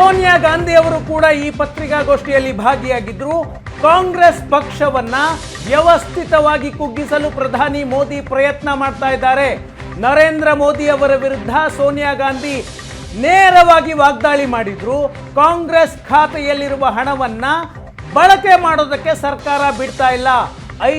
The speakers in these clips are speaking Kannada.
ಸೋನಿಯಾ ಗಾಂಧಿ ಅವರು ಕೂಡ ಈ ಪತ್ರಿಕಾಗೋಷ್ಠಿಯಲ್ಲಿ ಭಾಗಿಯಾಗಿದ್ದರು ಕಾಂಗ್ರೆಸ್ ಪಕ್ಷವನ್ನ ವ್ಯವಸ್ಥಿತವಾಗಿ ಕುಗ್ಗಿಸಲು ಪ್ರಧಾನಿ ಮೋದಿ ಪ್ರಯತ್ನ ಮಾಡ್ತಾ ಇದ್ದಾರೆ. ನರೇಂದ್ರ ಮೋದಿ ಅವರ ವಿರುದ್ಧ ಸೋನಿಯಾ ಗಾಂಧಿ ನೇರವಾಗಿ ವಾಗ್ದಾಳಿ ಮಾಡಿದ್ರು. ಕಾಂಗ್ರೆಸ್ ಖಾತೆಯಲ್ಲಿರುವ ಹಣವನ್ನ ಬಳಕೆ ಮಾಡೋದಕ್ಕೆ ಸರ್ಕಾರ ಬಿಡ್ತಾ ಇಲ್ಲ. ಐ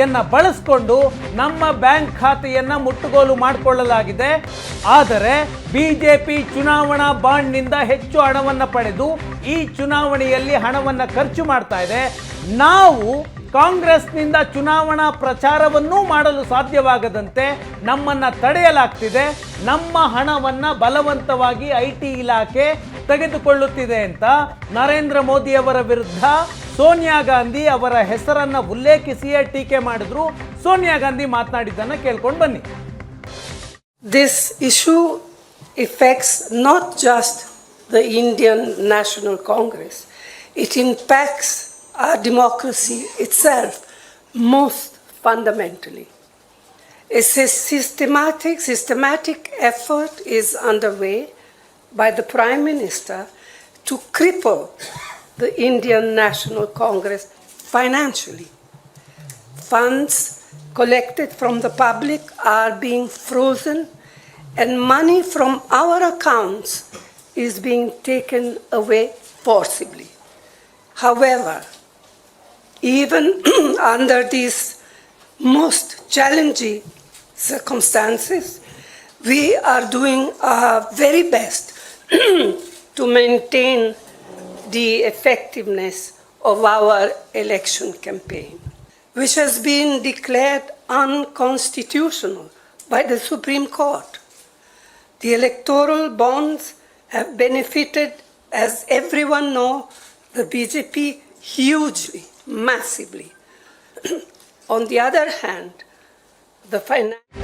ಯನ್ನ ಬಳಸಿಕೊಂಡು ನಮ್ಮ ಬ್ಯಾಂಕ್ ಖಾತೆಯನ್ನ ಮುಟ್ಟುಗೋಲು ಮಾಡಿಕೊಳ್ಳಲಾಗಿದೆ. ಆದರೆ ಬಿಜೆಪಿ ಚುನಾವಣಾ ಬಾಂಡ್ನಿಂದ ಹೆಚ್ಚು ಹಣವನ್ನು ಪಡೆದು ಈ ಚುನಾವಣೆಯಲ್ಲಿ ಹಣವನ್ನು ಖರ್ಚು ಮಾಡ್ತಾ ಇದೆ. ನಾವು ಕಾಂಗ್ರೆಸ್ನಿಂದ ಚುನಾವಣಾ ಪ್ರಚಾರವನ್ನೂ ಮಾಡಲು ಸಾಧ್ಯವಾಗದಂತೆ ನಮ್ಮನ್ನು ತಡೆಯಲಾಗ್ತಿದೆ. ನಮ್ಮ ಹಣವನ್ನು ಬಲವಂತವಾಗಿ ಐ ಟಿ ಇಲಾಖೆ ತೆಗೆದುಕೊಳ್ಳುತ್ತಿದೆ ಅಂತ ನರೇಂದ್ರ ಮೋದಿಯವರ ವಿರುದ್ಧ ಸೋನಿಯಾ ಗಾಂಧಿ ಅವರ ಹೆಸರನ್ನ ಉಲ್ಲೇಖಿಸಿಯೇ ಟೀಕೆ ಮಾಡಿದ್ರು ಸೋನಿಯಾ ಗಾಂಧಿ ಮಾತನಾಡಿದ್ದನ್ನ ಕೇಳ್ಕೊಂಡು ಬನ್ನಿ this This issue affects not just the Indian National Congress, it impacts our democracy most fundamentally fundamentally. A systematic systematic, systematic effort is underway by the Prime Minister to cripple the Indian National Congress financially. Funds collected from the public are being frozen, and money from our accounts is being taken away forcibly. However, even under these most challenging circumstances, we are doing our very best to maintain the effectiveness of our election campaign, which has been declared unconstitutional by the Supreme Court. The electoral bonds have benefited, as everyone knows, the BJP hugely, massively. On the other hand, the financial